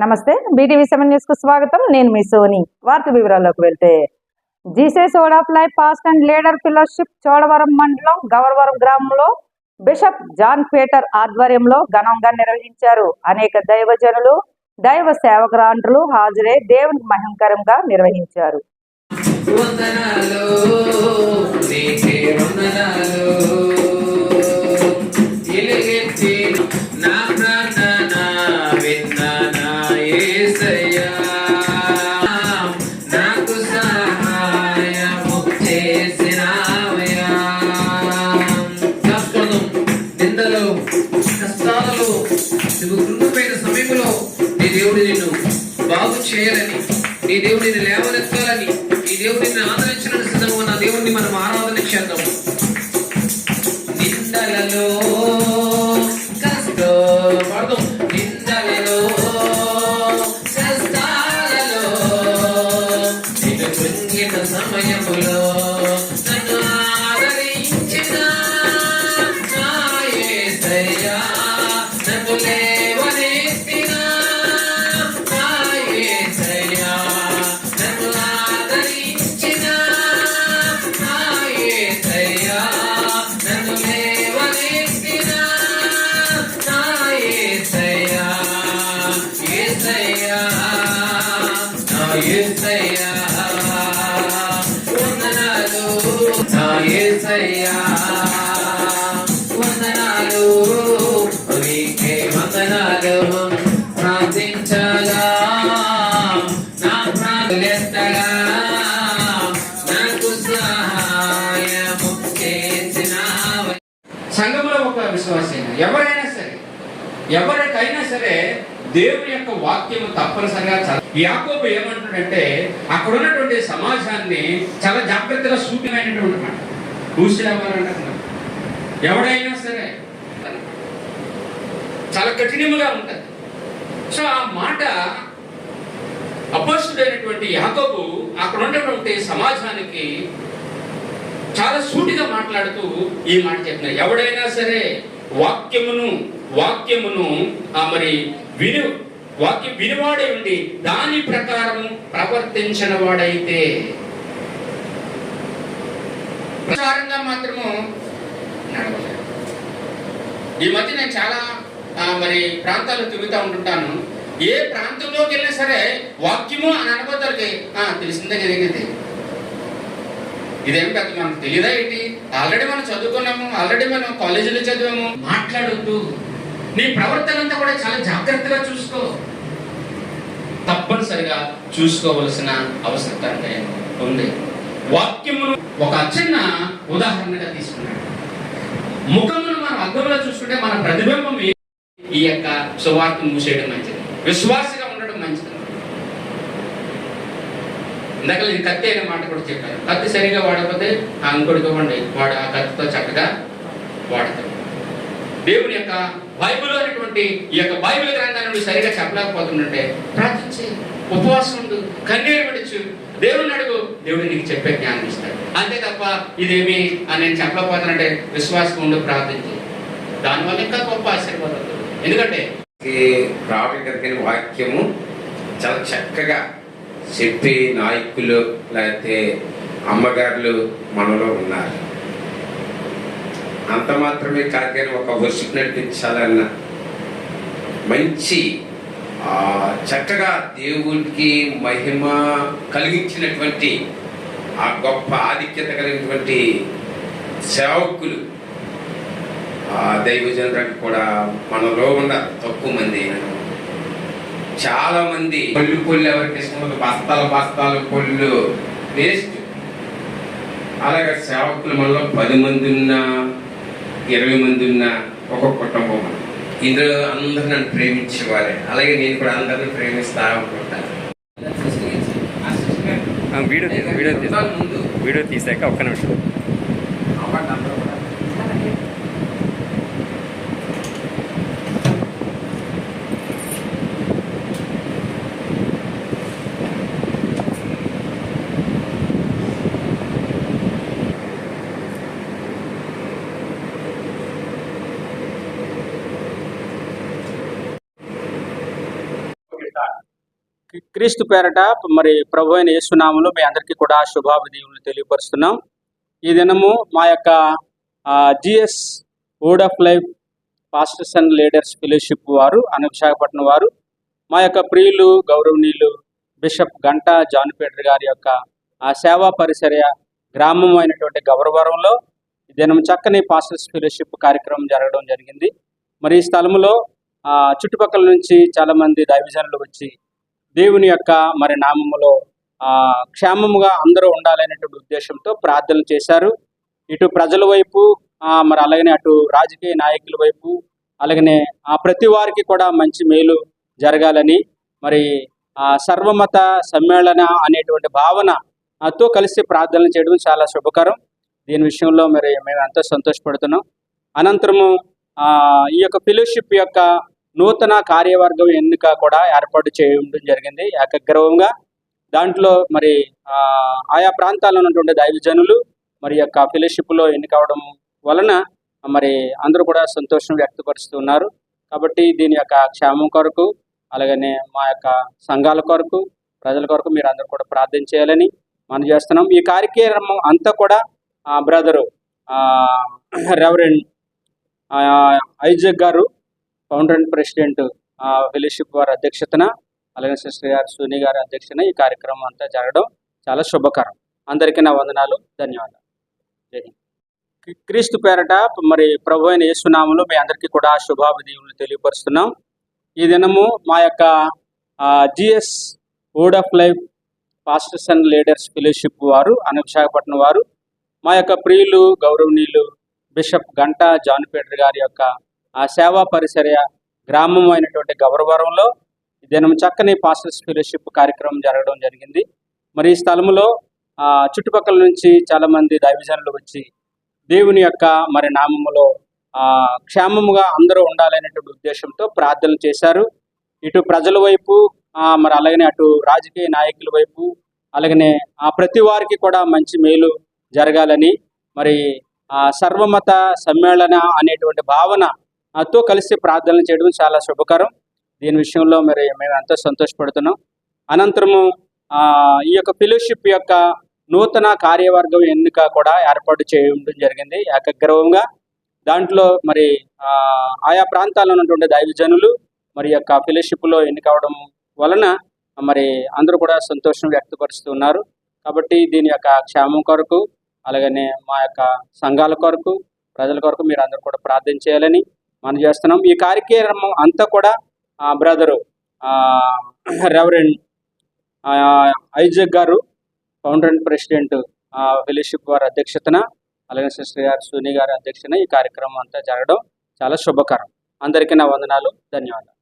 నమస్తే BTV seven న్యూస్కు స్వాగతం. నేను మీ సోని. వార్త వివరాల్లోకి వెళ్తే Jesus God of life pastors and leader fellowship Chodavaram మండలం గవర్వరం గ్రామంలో బిషప్ జాన్ పీటర్ ఆధ్వర్యంలో ఘనంగా నిర్వహించారు. అనేక దైవజనులు దైవ సేవకురాండ్రులు హాజరై దేవుని మహంకరంగా నిర్వహించారు. వందనాలు నీకే వందనాలు. చేయాలని. నీ దేవుడు నిన్ను లేవనెత్తాలని. నీ దేవుడు నిన్ను ఆదరించడానికి సిద్ధంగా ఉన్న దేవుడిని మనం ఆరాధన చేద్దాం. నిందలలో కష్టం. నిందలలో కష్టాలలో. నిన్ను కృంగిన సమయములో నన్ను ఆదరించిన నా నీకే ప్రార్థించగా నా ప్రార్థనెత్తగా నాకు సహాయము చేసినావు? సంఘంలో ఒక విశ్వాసైన ఎవరైనా సరే ఎవరికైనా సరే దేవుని యొక్క వాక్యం తప్పనిసరిగా చదవాలి యాకోబు ఏమంటాడంటే అక్కడ ఉన్నటువంటి సమాజాన్ని చాలా జాగ్రత్తగా సూక్ష్మమైనటువంటి మాట. ఊసిడవ్వాలంటున్నారు ఎవడైనా సరే చాలా కఠినముగా ఉంటుంది సో ఆ మాట అపస్తుడైనటువంటి యాకోబు అక్కడ ఉన్నటువంటి సమాజానికి చాలా సూటిగా మాట్లాడుతూ ఈ మాట చెప్పిన ఎవడైనా సరే వాక్యమును వాక్యమును ఆ మరి విను వాక్యం వినివాడే ఉండి దాని ప్రకారం ప్రవర్తించిన వాడైతే ప్రచారంగా మాత్రము ఈ మధ్య నేను చాలా మరి ప్రాంతాలు తిరుగుతూ ఉంటుంటాను. ఏ ప్రాంతంలోకి వెళ్ళినా సరే వాక్యము అని అనుకోతానికి తెలిసిందే జరిగింది ఇదేం పెద్ద మనకు తెలియదా ఏంటి? ఆల్రెడీ మనం చదువుకున్నాము ఆల్రెడీ మనం కాలేజీలో చదివాము. మాట్లాడొద్దు. నీ ప్రవర్తన అంతా కూడా చాలా జాగ్రత్తగా చూసుకో. తప్పనిసరిగా చూసుకోవలసిన అవసరత అంటే ఉంది. వాక్యమును ఒక చిన్న ఉదాహరణగా తీసుకున్నాడు ముఖమును మనం అర్థంలో చూసుకుంటే మన ప్రతిబింబం ఈ- యొక్క సువార్తను మూసేయడం మంచిది. విశ్వాసగా ఉండడం మంచిది. ఇందాక నేను కత్తి అనే మాట కూడా చెప్పాను కత్తి సరిగా వాడకపోతే ఆ ఇంకోటికి ఇవ్వండి వాడు ఆ కత్తితో చక్కగా వాడతాడు. దేవుని యొక్క బైబిల్ అనేటువంటి ఈ యొక్క బైబిల్ గ్రంథాన్ని సరిగా చెప్పలేకపోతుందంటే ప్రార్థించి ఉపవాసం ఉండు కన్నీరు విడచ్చు దేవుని అడుగు దేవుడు నీకు చెప్పే జ్ఞానం ఇస్తాడు. అంతే తప్ప ఇదేమి అని నేను చెప్పలేకపోతానంటే విశ్వాసం ఉండు ప్రార్థించి. దానివల్ల ఇంకా గొప్ప ఆశీర్వాదం ఎందుకంటే ప్రావికరికైన వాక్యము చాలా చక్కగా చెప్పే నాయకులు లేకపోతే అమ్మగారులు మనలో ఉన్నారు. అంత మాత్రమే కాదు ఒక వర్షిప్ నడిపించాలన్న మంచి చక్కగా దేవునికి మహిమ కలిగించినటువంటి ఆ గొప్ప ఆధిక్యత కలిగినటువంటి సేవకులు దైవజనులకు కూడా మనలో ఉన్నారు తక్కువ మంది. చాలా మంది పొల్లు పొల్లు ఎవరికి ఇష్టం బస్తాలు బస్తాలు పొల్లు వేస్ట్. అలాగే సేవకులు మనలో పది మంది ఉన్నా ఇరవై మంది ఉన్నా ఒక కుటుంబం. ఇందులో అందరూ నన్ను ప్రేమించేవారే. అలాగే నేను కూడా అందరిని ప్రేమిస్తా అనుకుంటాను వీడియో వీడియో వీడియో తీసాక ఒక్క నిమిషం. క్రీస్తు పేరట మరి ప్రభు అయిన యేసునామంలో మీ అందరికీ కూడా శుభాభిదీవులు తెలియపరుస్తున్నాం. ఈ దినము మా యొక్క Jesus God of life pastors and leaders fellowship వారు అన విశాఖపట్నం వారు మా యొక్క ప్రియులు గౌరవనీయులు బిషప్ గంట జాన్ గారి యొక్క ఆ సేవా పరిసర గ్రామం అయినటువంటి గౌరవరంలో ఈ దినం చక్కని పాస్టర్స్ ఫెలోషిప్ కార్యక్రమం జరగడం జరిగింది. మరి ఈ స్థలంలో చుట్టుపక్కల నుంచి చాలామంది దైవజనులు వచ్చి దేవుని యొక్క మరి నామములో ఆ, క్షేమముగా అందరూ ఉండాలనేటువంటి ఉద్దేశంతో ప్రార్థనలు చేశారు. ఇటు ప్రజల వైపు మరి అలాగనే అటు రాజకీయ నాయకుల వైపు అలాగనే ఆ ప్రతి వారికి కూడా మంచి మేలు జరగాలని మరి ఆ సర్వమత సమ్మేళన అనేటువంటి భావన తో కలిసి ప్రార్థనలు చేయడం చాలా శుభకరం. దీని విషయంలో మరి మేము ఎంతో సంతోషపడుతున్నాం. అనంతరము ఈ యొక్క ఫెలోషిప్ యొక్క నూతన కార్యవర్గం ఎన్నిక కూడా ఏర్పాటు చేయడం జరిగింది. ఏకగ్రవంగా దాంట్లో మరి ఆయా ప్రాంతాల్లో ఉన్నటువంటి దైవజనులు మరి యొక్క ఫెలోషిప్లో ఎన్నికవడం వలన మరి అందరూ కూడా సంతోషం వ్యక్తపరుస్తున్నారు. కాబట్టి దీని యొక్క క్షేమం కొరకు అలాగనే మా యొక్క సంఘాల కొరకు ప్రజల కొరకు మీరు అందరూ కూడా ప్రార్థన చేయాలని మనం చేస్తున్నాం. ఈ కార్యక్రమం అంతా కూడా బ్రదరు రెవరెండ్ ఐజక్ గారు ఫౌండర్ అండ్ ప్రెసిడెంట్ ఫెలోషిప్ వారి అధ్యక్షతన అలాగే సిస్టర్ గారు సునీ గారి అధ్యక్షతన ఈ కార్యక్రమం అంతా జరగడం చాలా శుభకరం. అందరికీ నా వందనాలు ధన్యవాదాలు. జై హింద్. క్రీస్తు పేరట మరి ప్రభు అయిన యేసునామలో మీ అందరికీ కూడా శుభాభిదీవులు తెలియపరుస్తున్నాం. ఈ దినము మా యొక్క Jesus God of life pastors and leaders fellowship వారు అని విశాఖపట్నం వారు మా యొక్క ప్రియులు గౌరవనీయులు బిషప్ గంటా జాన్పేటర్ గారి యొక్క ఆ సేవా పరిసర గ్రామం అయినటువంటి గౌరవరంలో దినం చక్కని పాస్టర్స్ ఫెలోషిప్ కార్యక్రమం జరగడం జరిగింది. మరి ఈ స్థలంలో చుట్టుపక్కల నుంచి చాలామంది దైవజనులు వచ్చి దేవుని యొక్క మరి నామములో క్షేమముగా అందరూ ఉండాలనేటువంటి ఉద్దేశంతో ప్రార్థనలు చేశారు. ఇటు ప్రజల వైపు మరి అలాగనే అటు రాజకీయ నాయకుల వైపు అలాగనే ఆ ప్రతి వారికి కూడా మంచి మేలు జరగాలని మరి ఆ సర్వమత సమ్మేళన అనేటువంటి భావన తో కలిసి ప్రార్థనలు చేయడం చాలా శుభకరం. దీని విషయంలో మరి మేము ఎంతో సంతోషపడుతున్నాం. అనంతరము ఈ యొక్క ఫెలోషిప్ యొక్క నూతన కార్యవర్గం ఎన్నిక కూడా ఏర్పాటు చేయడం జరిగింది. ఏకగ్రవంగా దాంట్లో మరి ఆయా ప్రాంతాల్లో ఉన్నటువంటి దైవజనులు మరి యొక్క ఫెలోషిప్లో ఎన్నికవడం వలన మరి అందరూ కూడా సంతోషం వ్యక్తపరుస్తున్నారు. కాబట్టి దీని యొక్క క్షేమం కొరకు అలాగనే మా యొక్క సంఘాల కొరకు ప్రజల కొరకు మీరు అందరూ కూడా ప్రార్థన చేయాలని మనం చేస్తున్నాం. ఈ కార్యక్రమం అంతా కూడా బ్రదరు రెవరెండ్ ఐజక్ గారు ఫౌండర్ అండ్ ప్రెసిడెంట్ ఫెలోషిప్ వారి అధ్యక్షతన అలాగే సిస్టర్ గారు సునీ గారి అధ్యక్షతన ఈ కార్యక్రమం అంతా జరగడం చాలా శుభకరం. అందరికీ నా వందనాలు ధన్యవాదాలు.